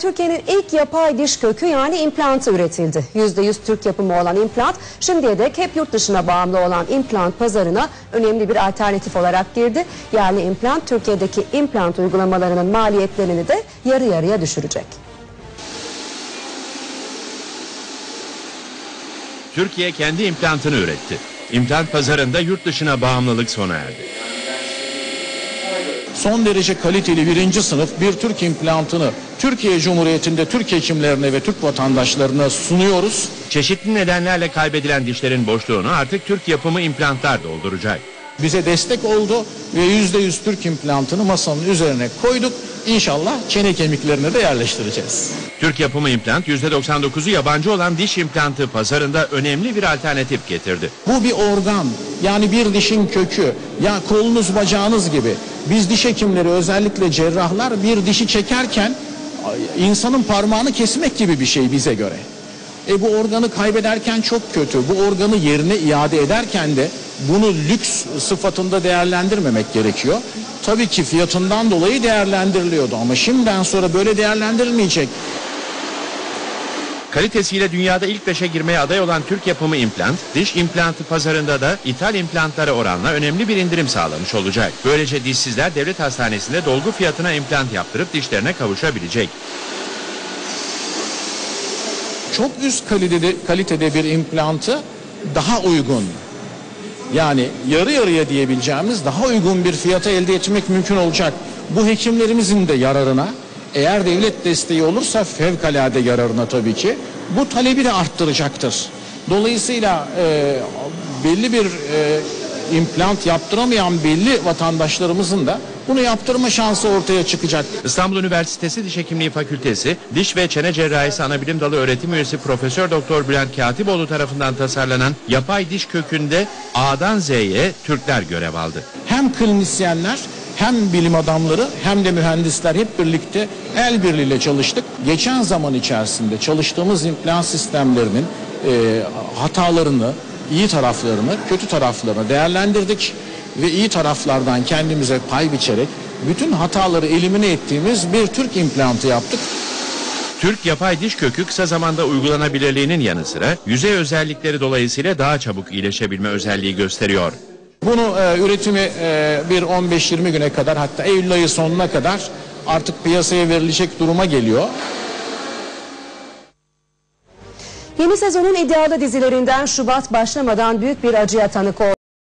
Türkiye'nin ilk yapay diş kökü yani implantı üretildi. %100 Türk yapımı olan implant şimdiye dek hep yurt dışına bağımlı olan implant pazarına önemli bir alternatif olarak girdi. Yerli implant Türkiye'deki implant uygulamalarının maliyetlerini de yarı yarıya düşürecek. Türkiye kendi implantını üretti. İmplant pazarında yurt dışına bağımlılık sona erdi. Son derece kaliteli birinci sınıf bir Türk implantını Türkiye Cumhuriyeti'nde Türk hekimlerine ve Türk vatandaşlarına sunuyoruz. Çeşitli nedenlerle kaybedilen dişlerin boşluğunu artık Türk yapımı implantlar dolduracak. Bize destek oldu ve yüzde yüz Türk implantını masanın üzerine koyduk. İnşallah çene kemiklerine de yerleştireceğiz. Türk yapımı implant %99'u yabancı olan diş implantı pazarında önemli bir alternatif getirdi. Bu bir organ yani bir dişin kökü ya kolunuz bacağınız gibi biz diş hekimleri özellikle cerrahlar bir dişi çekerken insanın parmağını kesmek gibi bir şey bize göre. E bu organı kaybederken çok kötü. Bu organı yerine iade ederken de bunu lüks sıfatında değerlendirmemek gerekiyor. Tabii ki fiyatından dolayı değerlendiriliyordu ama şimdiden sonra böyle değerlendirilmeyecek. Kalitesiyle dünyada ilk beşe girmeye aday olan Türk yapımı implant, diş implantı pazarında da ithal implantlara oranla önemli bir indirim sağlamış olacak. Böylece dişsizler devlet hastanesinde dolgu fiyatına implant yaptırıp dişlerine kavuşabilecek. çok üst kalitede, kalitede bir implantı daha uygun yani yarı yarıya diyebileceğimiz daha uygun bir fiyata elde etmek mümkün olacak. Bu hekimlerimizin de yararına eğer devlet desteği olursa fevkalade yararına tabii ki bu talebi de arttıracaktır. Dolayısıyla e, belli bir e, implant yaptıramayan belli vatandaşlarımızın da bunu yaptırma şansı ortaya çıkacak. İstanbul Üniversitesi Diş Hekimliği Fakültesi Diş ve Çene Cerrahisi Anabilim Dalı öğretim üyesi Profesör Doktor Bülent Katipoğlu tarafından tasarlanan yapay diş kökünde A'dan Z'ye Türkler görev aldı. hem klinisyenler hem bilim adamları hem de mühendisler hep birlikte el birliğiyle çalıştık. Geçen zaman içerisinde çalıştığımız implant sistemlerinin e, hatalarını, iyi taraflarını, kötü taraflarını değerlendirdik ve iyi taraflardan kendimize pay biçerek bütün hataları elimine ettiğimiz bir Türk implantı yaptık. Türk yapay diş kökü kısa zamanda uygulanabilirliğinin yanı sıra yüzey özellikleri dolayısıyla daha çabuk iyileşebilme özelliği gösteriyor. Bunu e, üretimi e, bir 15-20 güne kadar hatta Eylül ayı sonuna kadar artık piyasaya verilecek duruma geliyor. Yeni sezonun iddialı dizilerinden Şubat başlamadan büyük bir acıya tanık oldu.